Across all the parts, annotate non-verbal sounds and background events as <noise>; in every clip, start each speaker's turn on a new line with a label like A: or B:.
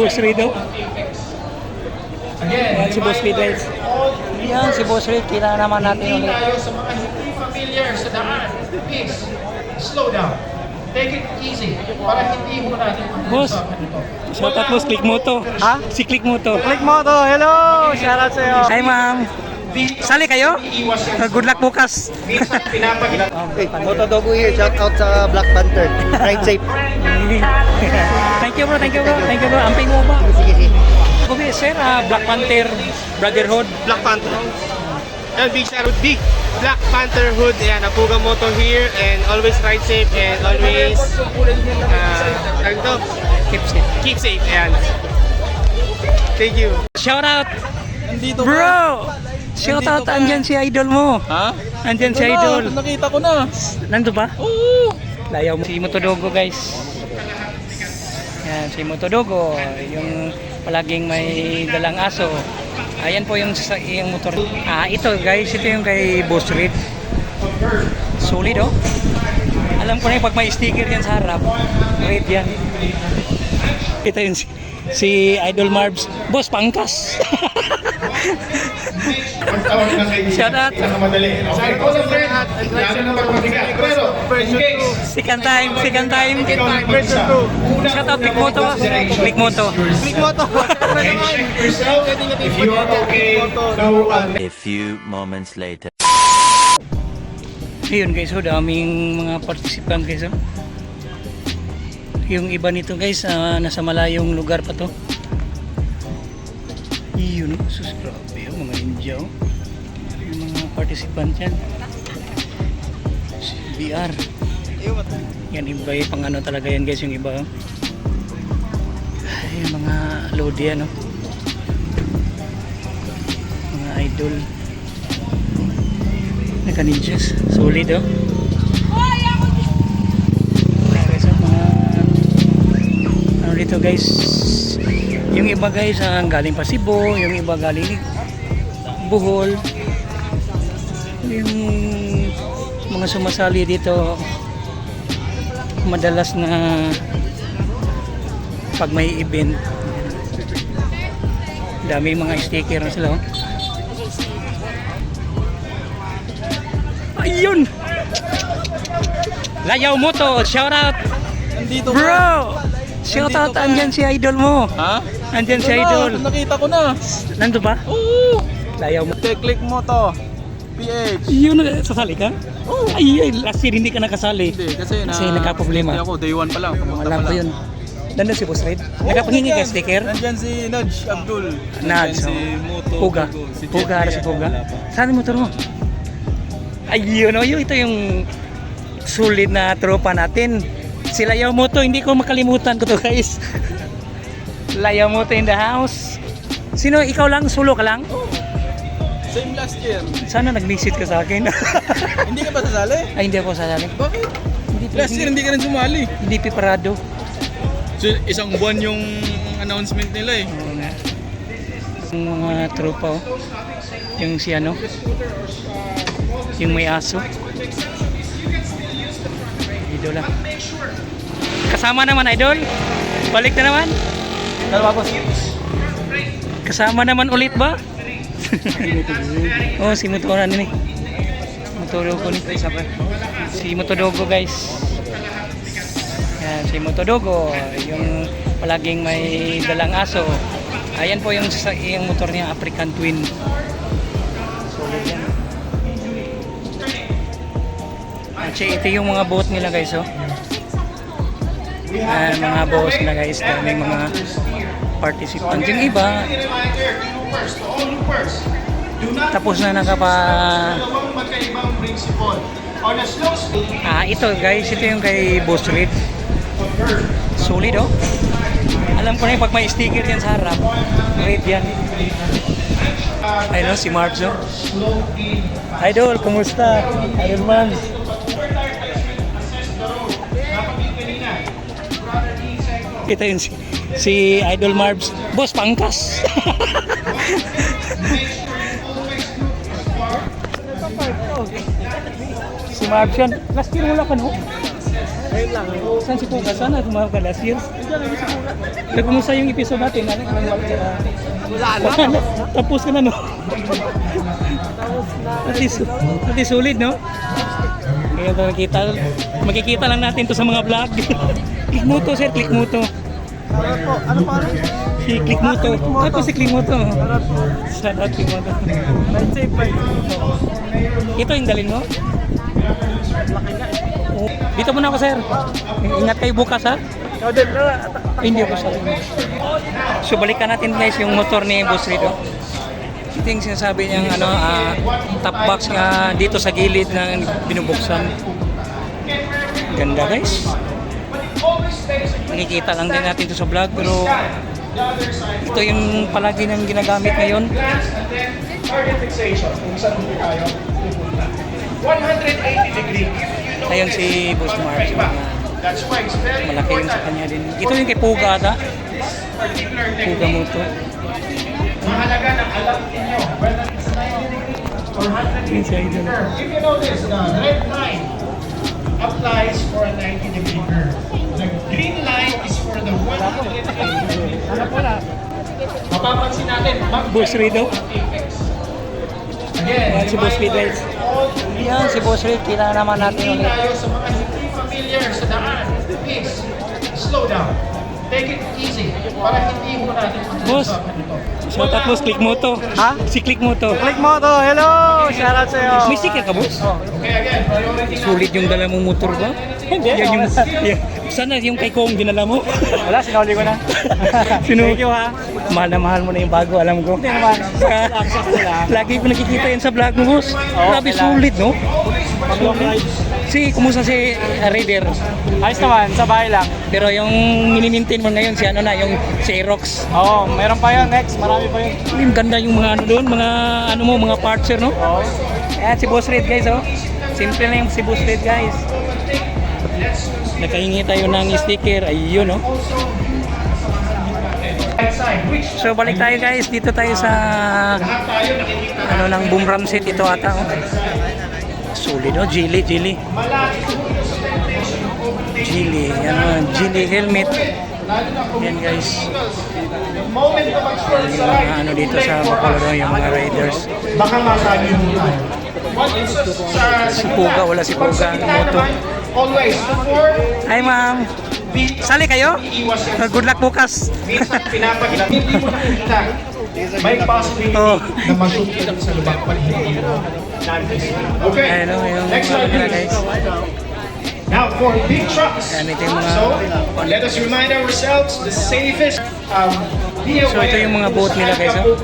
A: Boss Rido. Yan si Boss Rido. Yan si Boss Rido. Kailangan naman natin
B: Hindi
A: ulit.
B: tayo sa mga hindi familiar sa daan. Please, slow down. Take it easy para hindi mo natin
A: Boss.
B: pag-usapan ito.
A: Shout out boss, click mo to.
C: Ha?
A: Si click mo to.
C: Click mo to. Hello! Shoutout sa'yo.
A: Hi ma'am. Sali kayo? Good luck bukas.
C: Hey, Motodogo here. Shout out sa Black Panther. Ride safe.
A: thank you bro, thank you bro, thank you bro. Amping mo ba?
C: Sige, sige.
A: Okay, sir, ah, Black Panther Brotherhood.
D: Black Panther. And big shout out, big Black Panther hood. Ayan, Apuga Moto here and always ride safe and always uh, tawag ito,
A: Keep safe.
D: keep safe. Ayan. Thank you.
A: Shout out,
C: Nandito
A: bro! Shout out, andyan si idol mo.
C: Ha?
A: Andyan si idol.
C: Nakita ko na.
A: Nando ba?
C: Oo.
A: Layaw mo. Si Motodogo guys. Yan, si Motodogo. Yung palaging may dalang aso. Ayan po yung, yung motor. Ah, ito guys. Ito yung kay Boss Red. Solid oh. Alam ko na yung pag may sticker yan sa harap. Red yan. Ito yung si, si Idol Marbs. Boss, pangkas. <laughs>
B: Magtawag na.
A: Shout out.
B: Pinakamadali. Okay.
D: Shout out sa lahat.
B: Lalo na magpabigat. Pero, in case,
A: second time, second time.
B: ang mag-isa.
A: Shout out, Click Moto. Click Moto.
D: Click mo to.
B: Okay, <laughs> check yourself. If you are okay, no one
E: A few moments later.
A: Ayun guys, oh, daming mga participant guys. Oh. Yung iba nito guys, ah, nasa malayong lugar pa to. Yun, oh. sus, grabe oh, mga India oh. Yung mga participant yan. BR. Yan, iba yung pang ano talaga yan guys, yung iba. Oh. Ay, mga load yan oh. Mga idol. Naka-ninjas. Solid oh. Guys, oh, mga dito guys. Yung iba guys ang galing pa Cebu, yung iba galing Bohol. Yung mga sumasali dito madalas na pag may event dami mga sticker na sila oh. Ayun! Layaw mo to, shout out
C: Nandito
A: bro! Shout out, andyan si idol mo.
C: Ha?
A: Andyan si idol.
C: Nakita ko na.
A: Nando ba?
C: Oo.
A: Layaw mo.
C: click mo to. PH.
A: Yun, sasali ka?
C: Oo.
A: Ay, ay, last year hindi ka nakasali.
C: Hindi, kasi na...
A: Kasi nagka-problema.
C: Hindi ako, day one pa lang. Pumunta
A: Alam ko yun. Nandun si Boss Red. Nagpahingi ka sticker?
C: Nandyan si Nudge Abdul.
A: Nudge,
C: si
A: oh.
C: Moto.
A: Puga.
C: Si
A: Puga, ara si Puga. Saan yung motor mo? Ayun, oh, ito yung sulit na tropa natin. Si Layaw Moto, hindi ko makalimutan ko to guys. <laughs> Layaw Moto in the house. Sino, ikaw lang? Solo ka lang?
C: Same last year.
A: Sana nag-visit ka sa akin. <laughs>
C: hindi ka ba sasali?
A: Ay, hindi ako sasali.
C: Bakit?
A: Hindi,
C: Last year hindi ka rin sumali.
A: hindi piparado.
C: So, isang buwan yung announcement nila eh.
A: Oo nga. Yung mga tropa, oh. Yung si ano, yung may aso. Idol lang. Kasama naman, idol. Balik na naman.
C: Dalawa boss.
A: Kasama naman ulit ba? <laughs> oh, si Motora ni. Motodogo ni. Si Motodogo guys. Yan, si Motodogo. Yung palaging may dalang aso. Ayan po yung, yung motor niya, African Twin. Solid yan. At ito yung mga boat nila guys, oh. Ayan, mga boss nila guys, daming mga participants. Yung iba, tapos na nakapa... Ah, ito guys, ito yung kay Boss Red. Solid oh. Alam ko na yung pag may sticker yan sa harap. Red yan. Ayun oh, si Marks oh. Idol, kumusta? Idol man. Kita yun si, si Idol Marbs. Boss, pangkas. <laughs> si Marbs yan. Last year wala ka no?
D: Ngayon lang.
A: Saan si Puga? Sana tumawag ka last year. Pero kumusta yung episode natin? Ano,
D: Wala <laughs> na.
A: Tapos ka na, no? At least, at least solid, no? Kaya ito nakita, makikita lang natin to sa mga vlog. <laughs> click mo to, sir, click mo to.
D: Ano po? Ano po?
A: Si click mo to. Ito si click mo to. Shout out, click mo to.
D: Ride safe ba?
A: Ito yung dalin mo?
D: Laki nga eh.
A: Oh, Dito muna ako, sir. Ingat kayo bukas, ha?
D: Ah,
A: Ay, hindi ako sabi. So balikan natin guys yung motor ni Boss Rido. Ito yung sinasabi niyang ano, ah, top box nga dito sa gilid ng binubuksan. Ganda guys. Nakikita lang din natin ito sa vlog pero ito yung palagi nang ginagamit ngayon.
B: Target fixation. Kung saan po tayo pupunta. 180 degree.
A: Ayun si Boss Mark. Malaki yung sa kanya din. Ito yung kay Puga ata. Puga mo to.
B: Mahalaga na alam ninyo whether it's 90 degree or 180
A: Yun siya,
B: degree
A: idol.
B: curve. If you notice, the red line
A: Boss Rido.
B: Again,
A: Yan si Boss Rido.
B: reminder to all
A: Yan si Boss Rido. Kailangan naman natin
B: Hindi
A: ulit.
B: tayo sa mga hindi familiar sa daan. Please, slow down. Take it easy para hindi mo natin
A: Boss. Shout out boss, click mo to.
D: Ha?
A: Si click mo to.
D: Click mo to. Hello! Shout out sa'yo.
A: May sticker ka boss?
B: Okay, again, priority na.
A: Sulit yung dala mong motor ba?
D: Hindi,
A: Yan yung, <laughs> yan. Sana yung kay Kong dinala mo.
D: Wala, sinuli ko na. <laughs>
A: Sino?
D: Thank you ha.
A: Mahal na mahal mo na yung bago, alam ko.
D: Hindi naman.
A: Lagi ko nakikita yan sa vlog mo, boss.
D: Oo,
A: Grabe, sulit, no? Si, kumusta si uh, Raider?
D: Ayos naman, sa bahay lang.
A: Pero yung mini-maintain mo ngayon, si ano na, yung si Aerox.
D: Oo, meron pa yun. Next, marami pa yun.
A: Yung ganda yung mga ano doon, mga ano mo, mga parts, no?
D: Oo.
A: Ayan, si Boss Red, guys, oh. Simple lang yung si Boss Red, guys. Nakahingi tayo ng sticker, ayun,
B: which
A: So, balik tayo, guys. Dito tayo sa, ano, ng boom ram set. Ito ata, oh. Solid,
B: foundation of overtaking.
A: Jilly, ano, Jilly helmet. Yan, guys.
B: moment
A: Yung mga ano dito sa Bacolod, yung mga riders.
B: Baka masagi mo tayo. What is sa, sa,
A: Si Puga, wala si Puga, ang moto.
B: Always, before
A: Hi, ma'am. Sali kayo? Good luck bukas.
B: Minsan pinapakita, <laughs> hindi mo nakikita. May possibility
A: Oh.
B: na masukit sa lubak pag hindi mo Okay,
A: oh, yung
B: next slide please.
A: guys.
B: Now for big trucks. So, let us remind ourselves the safest um,
A: So, ito yung mga boat nila, guys, oh.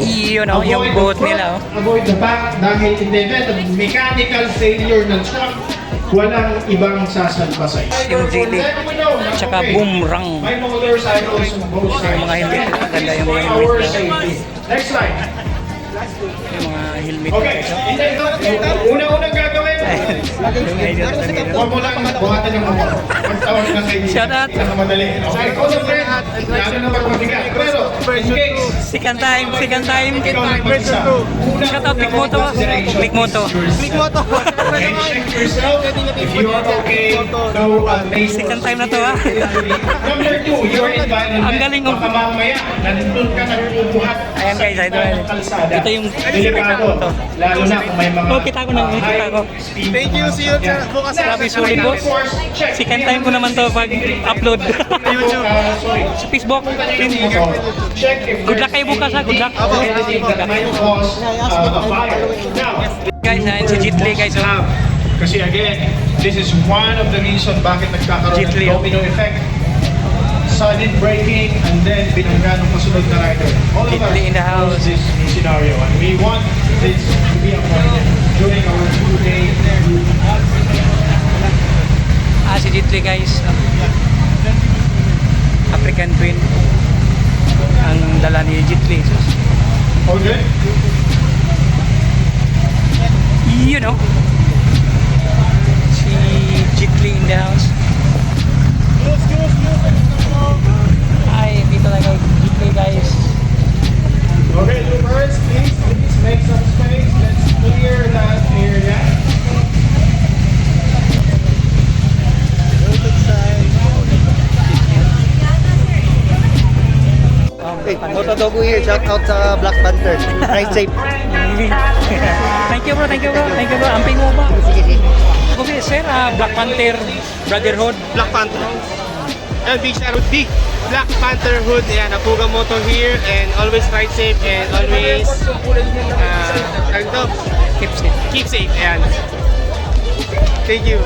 A: Yun, oh, yung boat nila, oh.
B: Avoid the back dahil in the event of mechanical failure ng truck, walang ibang sasalpa sa iyo.
A: Yung jelly. Tsaka boomerang.
B: May motorcycles on both sides.
A: Yung mga helmet, maganda yung mga helmet.
B: Next slide.
A: Yung mga helmet.
B: Okay, una-unang gagawin.
A: Yung na.
B: Huwag mo lang buhatin ng motor. Magtawag ng kaibigan.
A: Shout out.
B: Pinakamadali. Okay, call a friend. Lalo na pag mabigat. Pero, in case,
A: Second time, second time. Shout out, Click Moto. Click Moto.
D: Click mo to.
B: Okay, check yourself. If you are okay, no amazing.
A: Second time na to, ah.
B: Number two, your environment.
A: Ang galing, oh.
B: Baka mamaya, nandun ka nagbubuhat
A: Ayan, guys,
B: kalsada.
A: Ito yung-
B: Delikado. Lalo na kung may mga
A: Oh, kita ko na,
B: uh,
A: kita ko.
D: Thank you, see you bukas.
A: Grabe, sulit, boss. Second time ko naman to pag-upload. <laughs>
B: YouTube. Uh.
A: Sa Facebook.
B: So, check if
A: Good luck kayo bukas, ha? Good luck. Guys, ayan si Jitli, guys. oh.
B: Now, kasi again, this is one of the reason bakit nagkakaroon
A: Jitli,
B: ng
A: oh.
B: domino effect. Sudden braking and then binangga ng kasunod na rider. All of us
A: in the house.
B: knows this scenario and we want this to be avoided during our two-day.
A: Ah, si Jitli, guys. African Twin. Ang dala ni Jitli.
B: Okay?
A: You know. Si Jitli in the house. Ay, dito na kay Jitli, guys.
B: Okay, Loopers, please, please make some space. Let's clear that area.
F: Dogo here. Shout out sa Black Panther. Ride safe.
A: thank you bro, thank you bro, thank you bro. Amping mo ba?
F: Sige, sige.
A: Okay, sir, ah, Black Panther Brotherhood.
D: Black Panther. Shout out, big Black Panther Hood. Ayan, Apuga Moto here and always ride safe and always uh,
A: Keep safe.
D: keep safe. Ayan. Thank you.